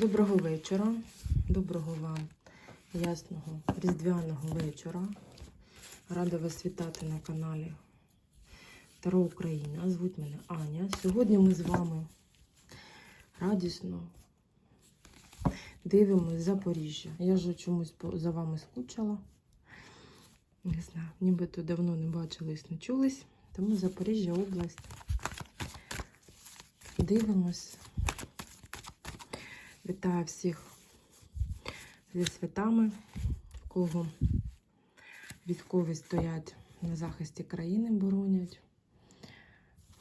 Доброго вечора. Доброго вам ясного різдвяного вечора. Рада вас вітати на каналі Таро Україна. Звуть мене Аня. Сьогодні ми з вами радісно дивимось Запоріжжя. Я вже чомусь за вами скучила. Не знаю, нібито давно не бачились, не чулись. Тому Запоріжжя область. Дивимось. Вітаю всіх зі святами, в кого військові стоять на захисті країни, боронять,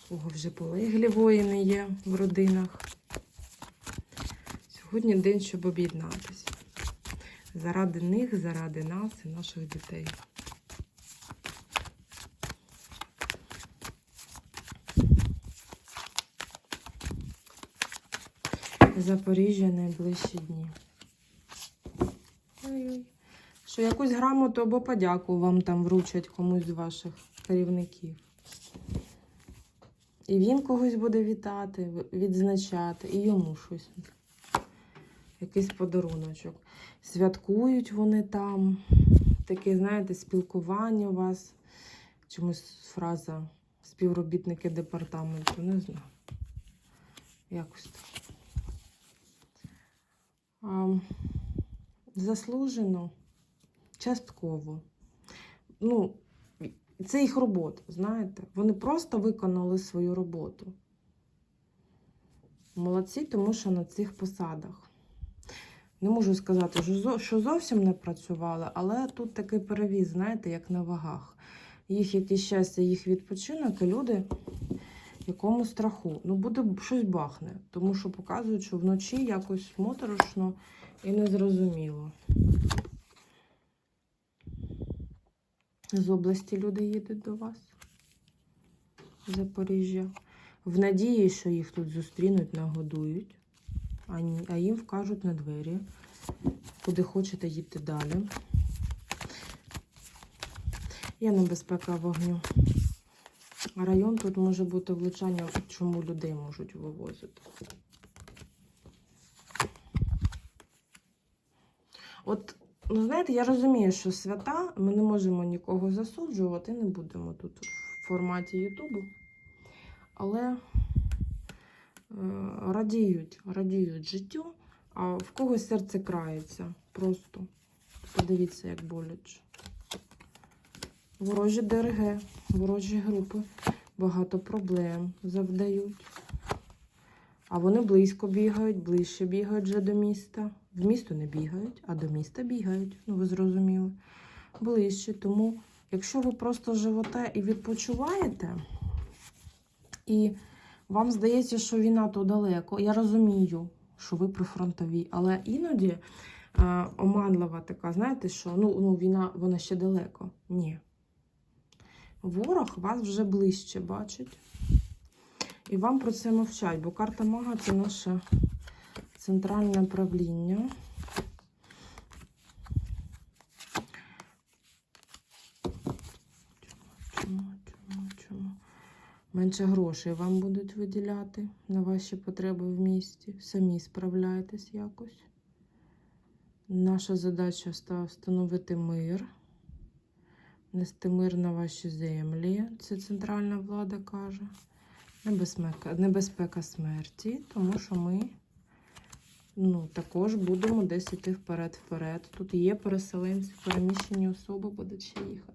у кого вже полеглі воїни є в родинах. Сьогодні день, щоб об'єднатися. Заради них, заради нас і наших дітей. Запоріжжя найближчі дні. Ой-ой. Що якусь грамоту або подяку вам там вручать комусь з ваших керівників. І він когось буде вітати, відзначати, і йому щось. Якийсь подаруночок. Святкують вони там. Таке, знаєте, спілкування у вас. Чомусь фраза співробітники департаменту, не знаю. Якось так. Заслужено, частково. Ну, це їх робота, знаєте. Вони просто виконали свою роботу. Молодці, тому що на цих посадах. Не можу сказати, що зовсім не працювали, але тут такий перевіз, знаєте, як на вагах. Їх якесь щастя, їх відпочинок, і люди якому страху. Ну, буде щось бахне, тому що показують, що вночі якось моторошно і незрозуміло. З області люди їдуть до вас, Запоріжжя, в надії, що їх тут зустрінуть, нагодують, а, їм вкажуть на двері, куди хочете їдьте далі. Є небезпека вогню. Район тут може бути влучання, чому людей можуть вивозити. От, ну знаєте, я розумію, що свята ми не можемо нікого засуджувати, не будемо тут в форматі Ютубу. Але е, радіють, радіють життю, а в когось серце крається. Просто подивіться, як боляче. Ворожі ДРГ, ворожі групи багато проблем завдають. А вони близько бігають, ближче бігають вже до міста. В місто не бігають, а до міста бігають. Ну, ви зрозуміли. Ближче. Тому, якщо ви просто живете і відпочиваєте, і вам здається, що війна то далеко, я розумію, що ви при фронтовій, але іноді е, оманлива така, знаєте, що ну, ну, війна вона ще далеко. Ні. Ворог вас вже ближче бачить. І вам про це мовчать, бо карта мага це наше центральне правління. Менше грошей вам будуть виділяти на ваші потреби в місті. Самі справляйтесь якось. Наша задача ста- встановити мир, нести мир на ваші землі. Це центральна влада каже. Небезпека, небезпека смерті, тому що ми ну, також будемо десь іти вперед-вперед. Тут є переселенці, переміщені особи будуть ще їхати.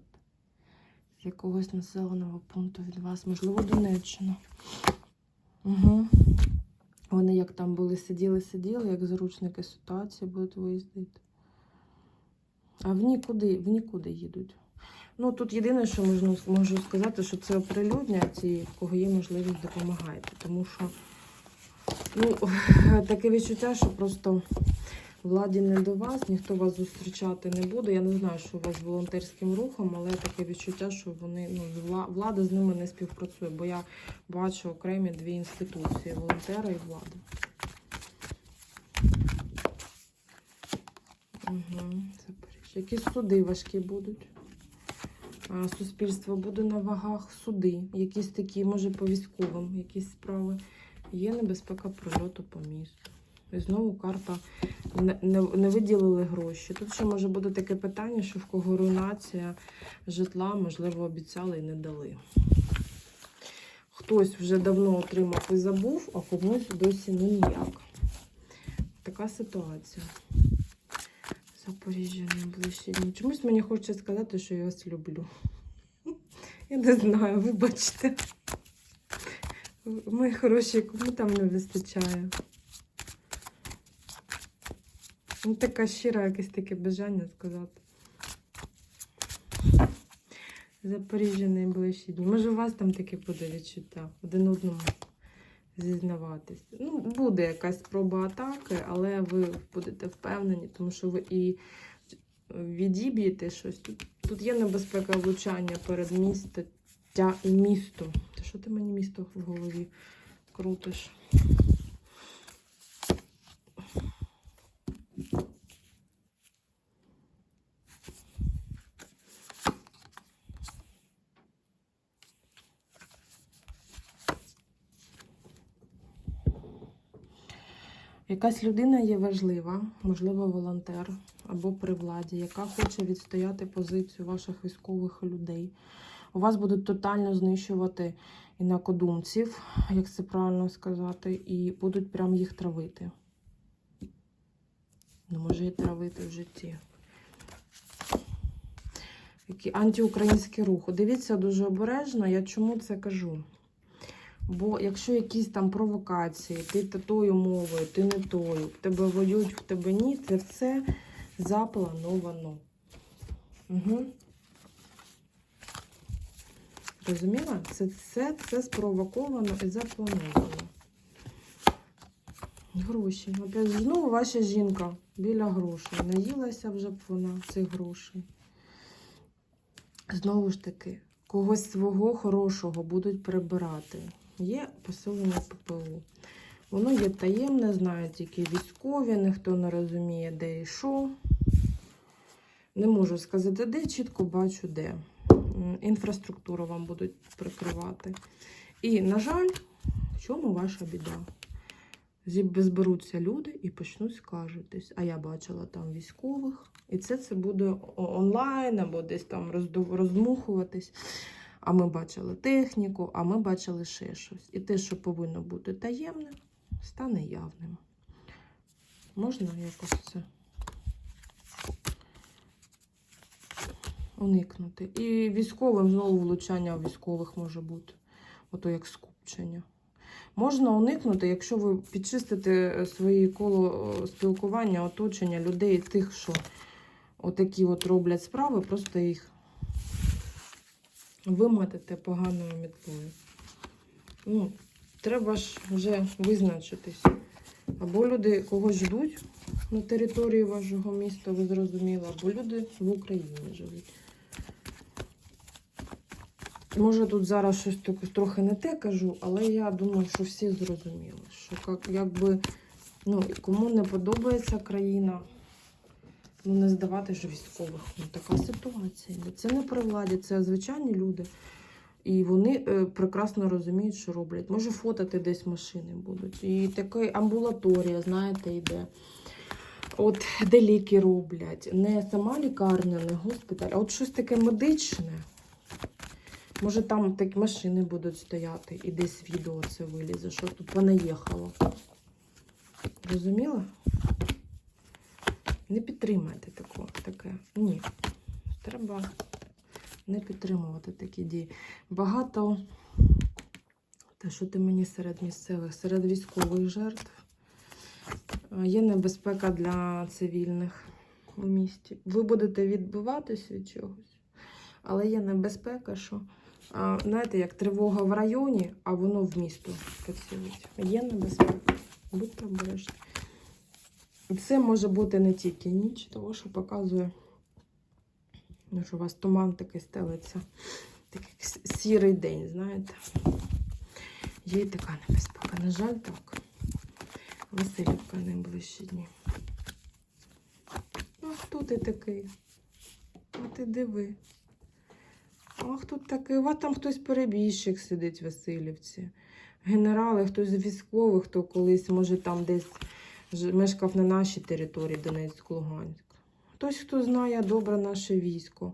З якогось населеного пункту від вас, можливо, Донеччина. Угу. Вони як там були, сиділи, сиділи, як заручники ситуації будуть виїздити. А в нікуди, в нікуди їдуть. Ну, тут єдине, що можна, можу сказати, що це оприлюдня, ті, в кого є можливість, допомагайте. Тому що ну, таке відчуття, що просто владі не до вас, ніхто вас зустрічати не буде. Я не знаю, що у вас з волонтерським рухом, але таке відчуття, що вони ну, влада з ними не співпрацює, бо я бачу окремі дві інституції волонтера і влада. Угу, Запоріжжя. Якісь суди важкі будуть. А, Суспільство буде на вагах, суди, якісь такі, може, по військовим, якісь справи. Є небезпека прильоту по місту. І знову карта не, не, не виділили гроші. Тут ще може бути таке питання, що в кого руйнація житла, можливо, обіцяли і не дали. Хтось вже давно отримав і забув, а комусь досі ніяк. Така ситуація. Запоріжжя найближчі дні. Чомусь мені хочеться сказати, що я вас люблю. Я не знаю, вибачте. Мої хороші, кому там не вистачає. Ну, така щира, якесь таке бажання сказати. Запоріжжя найближчі дні. Може, у вас там таке буде відчуття один одному зізнаватись. Ну, буде якась спроба атаки, але ви будете впевнені, тому що ви і відіб'єте щось. Тут, тут є небезпека влучання перед місто, тя, місто. Та що ти мені місто в голові крутиш? Якась людина є важлива, можливо, волонтер або при владі, яка хоче відстояти позицію ваших військових людей. У вас будуть тотально знищувати інакодумців, як це правильно сказати, і будуть прям їх травити. Ну, може, і травити в житті. Який антиукраїнський рух. Дивіться дуже обережно, я чому це кажу. Бо якщо якісь там провокації, ти тою мовою, ти не тою, в тебе воюють, в тебе ні, це все заплановано. Угу. Розуміла? Це все це спровоковано і заплановано. Гроші. Опять знову ваша жінка біля грошей. Наїлася вже б вона цих грошей. Знову ж таки, когось свого хорошого будуть прибирати. Є посилення ППО. Воно є таємне, знають тільки військові, ніхто не розуміє, де і що. Не можу сказати, де, чітко бачу, де. Інфраструктуру вам будуть прикривати. І, на жаль, в чому ваша біда? Зберуться люди і почнуть скаржитись. А я бачила там військових, і це це буде онлайн або десь там роздув- роздмухуватись. А ми бачили техніку, а ми бачили ще щось. І те, що повинно бути таємним, стане явним. Можна якось це уникнути. І військовим знову влучання у військових може бути. Ото як скупчення. Можна уникнути, якщо ви підчистите своє коло е, спілкування, оточення людей, тих, що отакі от роблять справи, просто їх виматите поганою мітлою. Ну, треба ж вже визначитись. Або люди когось ждуть на території вашого міста, ви зрозуміли, або люди в Україні живуть. Може, тут зараз щось трохи не те кажу, але я думаю, що всі зрозуміли, що як, якби ну, кому не подобається країна, ну не здавати ж військових. Ну, така ситуація. Це не при владі, це звичайні люди. І вони е, прекрасно розуміють, що роблять. Може, фотати десь машини будуть. І така амбулаторія, знаєте, йде. От де ліки роблять. Не сама лікарня, не госпіталь, а от щось таке медичне. Може, там такі машини будуть стояти і десь відео це вилізе, що тут понаїхало. Розуміла? Не підтримайте тако, таке. Ні. Треба не підтримувати такі дії. Багато, те, що ти мені серед місцевих, серед військових жертв, е, є небезпека для цивільних у місті. Ви будете відбиватись від чогось, але є небезпека, що, знаєте, як тривога в районі, а воно в місто поцілить. Є небезпека. Будьте обережні. Це може бути не тільки ніч, того що показує, ну, що у вас туман такий стелиться. Такий сірий день, знаєте. Є і така небезпека. На жаль, так. Васильівка найближчі дні. А хто ти такий? А ти диви. А хто такий? Вас там хтось перебіжчик сидить в Васильівці. Генерали, хтось з військових, хто колись, може, там десь мешкав на нашій території Донецьк-Луганськ. Хтось, хто знає добре наше військо.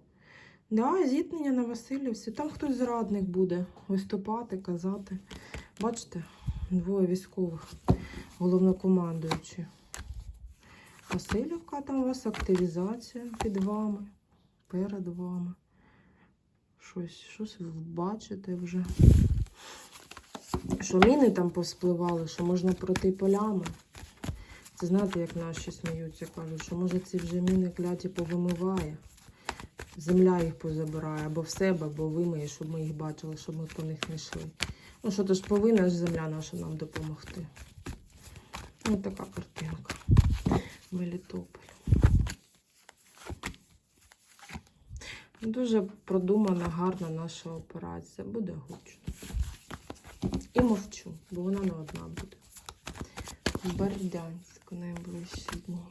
Да, зіткнення на Васильівці. Там хтось зрадник буде виступати, казати. Бачите, двоє військових, головнокомандуючі. Васильівка, там у вас активізація під вами, перед вами. Щось, щось бачите вже. Що міни там повспливали, що можна пройти полями. Це знаєте, як наші сміються, кажуть, що може ці вже міни кляті повимиває. Земля їх позабирає або в себе, або вимиє, щоб ми їх бачили, щоб ми по них не йшли. Ну що то ж повинна ж земля наша нам допомогти. Ось така картинка. Мелітополь. Дуже продумана, гарна наша операція. Буде гучно. І мовчу, бо вона не одна буде. Бердянськ найближчі дні.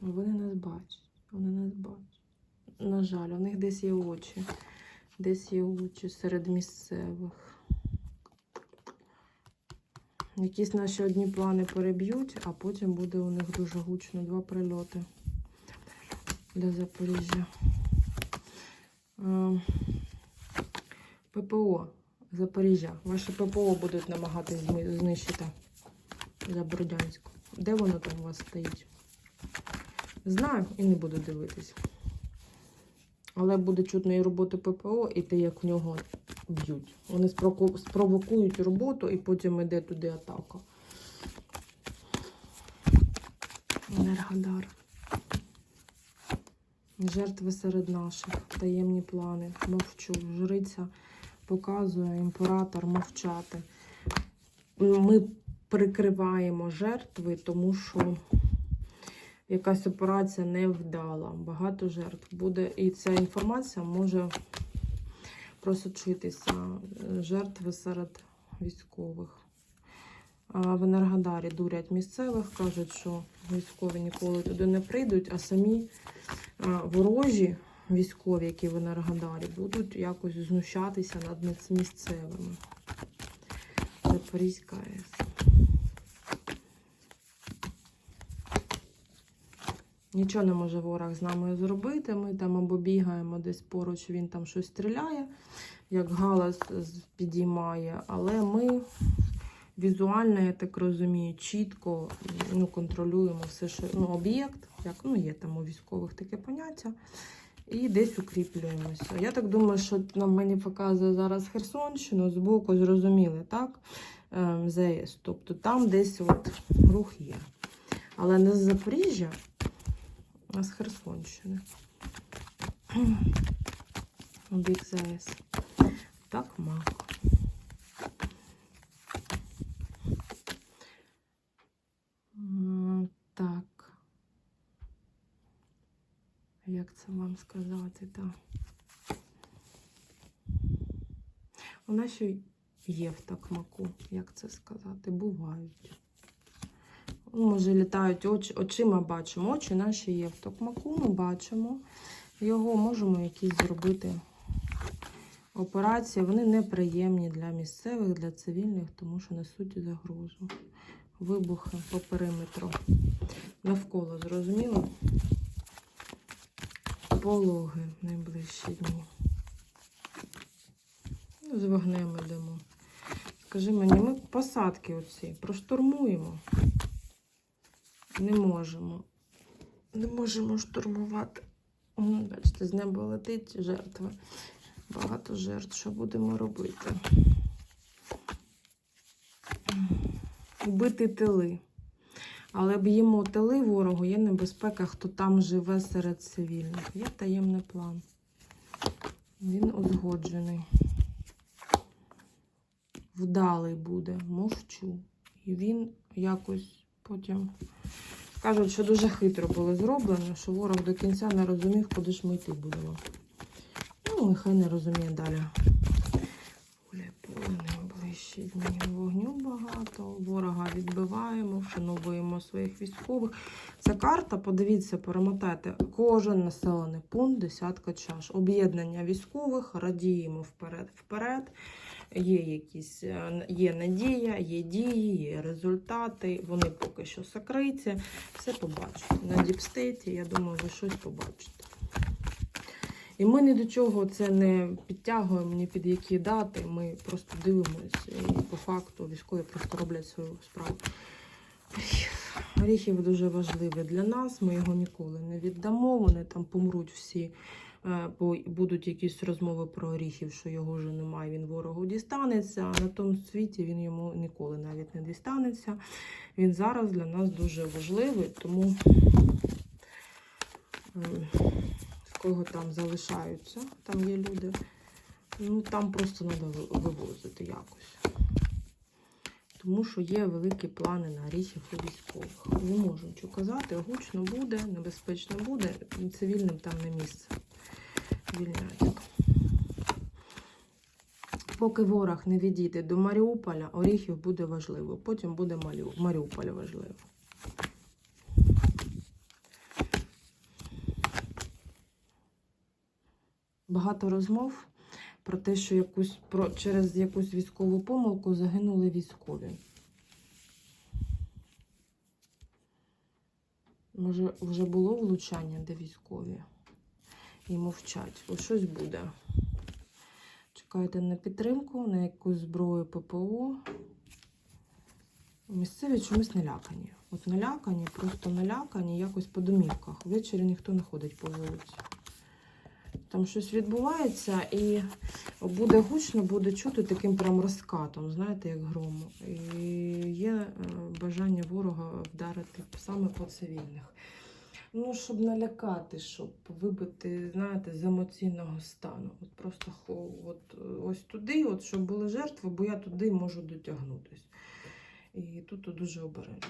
Вони нас бачать. Вони нас бачать. На жаль, у них десь є очі. Десь є очі серед місцевих. Якісь наші одні плани переб'ють, а потім буде у них дуже гучно два прильоти для Запоріжжя. Е, ППО Запоріжжя. Ваші ППО будуть намагатись знищити за Бородянську. Де воно там у вас стоїть? Знаю і не буду дивитись. Але буде чутно і роботу ППО, і те, як в нього б'ють. Вони спровокують роботу і потім йде туди атака. Енергодар. Жертви серед наших, таємні плани. Мовчу. Жриця показує імператор мовчати. Ми прикриваємо жертви, тому що якась операція не вдала. Багато жертв буде. І ця інформація може просочитися. е, Жертви серед військових. В Енергодарі дурять місцевих, кажуть, що військові ніколи туди не прийдуть, а самі ворожі військові, які в Енергодарі, будуть якось знущатися над місцевими. Запорізька АЕС. Нічого не може ворог з нами зробити. Ми там або бігаємо десь поруч, він там щось стріляє, як галас підіймає. Але ми візуально, я так розумію, чітко ну, контролюємо все, що ну, об'єкт, як ну, є там у військових таке поняття, і десь укріплюємося. Я так думаю, що нам мені показує зараз Херсонщину, збоку зрозуміли, так? Ем, ЗАЕС. Тобто там десь от рух є. Але не з Запоріжжя, з Херсонщини. Бік ЗАЕС. Так, мак. Так. Як це вам сказати, так? У нас ще є в такмаку, як це сказати, бувають. Ну, Може, літають очі, очима бачимо. Очі наші є в токмаку, ми бачимо. Його можемо якісь зробити операції. Вони неприємні для місцевих, для цивільних, тому що несуть загрозу. Вибухи по периметру. Навколо, зрозуміло? Пологи найближчі дні. Ну, з вогнем йдемо. Скажи мені, ми посадки оці проштурмуємо. Не можемо. Не можемо штурмувати. Бачите, з неба летить жертва. Багато жертв. Що будемо робити? Вбити тили. Але б'ємо тили ворогу, є небезпека, хто там живе серед цивільних. Є таємний план. Він узгоджений. Вдалий буде, мовчу. І він якось потім кажуть, що дуже хитро було зроблено, що ворог до кінця не розумів, куди ж ми йти будемо. Ну, нехай не розуміє далі. Гуляй поле найближчі. Вогню багато, ворога відбиваємо, вшановуємо своїх військових. Ця карта, подивіться, перемотайте. Кожен населений пункт, десятка чаш. Об'єднання військових, радіємо вперед, вперед. є якісь е, є надія, є дії, є результати. Вони поки що сокриті. Все побачите. На діпстейті, я думаю, ви щось побачите. І ми ні до чого це не підтягуємо ні під які дати. Ми просто дивимося і по факту військові просто роблять свою справу. Оріхів. Дуже важливий для нас. Ми його ніколи не віддамо. Вони там помруть всі, е, бо будуть якісь розмови про оріхів, що його вже немає, він ворогу дістанеться. А на тому світі він йому ніколи навіть не дістанеться. Він зараз для нас дуже важливий, тому в кого там залишаються, там є люди. Ну там просто треба вивозити якось. Тому що є великі плани на оріхів у військових. Не можу нічого казати, гучно буде, небезпечно буде, цивільним там не місце. Звільняють. Поки ворог не відійде до Маріуполя, Оріхів буде важливо. Потім буде Маріуполь важливо. Багато розмов про те, що якусь, про, через якусь військову помилку загинули військові. Може, вже було влучання, де військові і мовчать. Ось щось буде. Чекайте на підтримку, на якусь зброю ППО. Місцеві чомусь налякані. От налякані, просто налякані, якось по домівках. Ввечері ніхто не ходить по вулиці. Там щось відбувається і буде гучно, буде чути таким прям розкатом, знаєте, як грому. І є е, бажання ворога вдарити саме по цивільних. Ну, щоб налякати, щоб вибити, знаєте, з емоційного стану. От просто от, е, ось туди, от, щоб були жертви, бо я туди можу дотягнутися. І тут дуже обережно.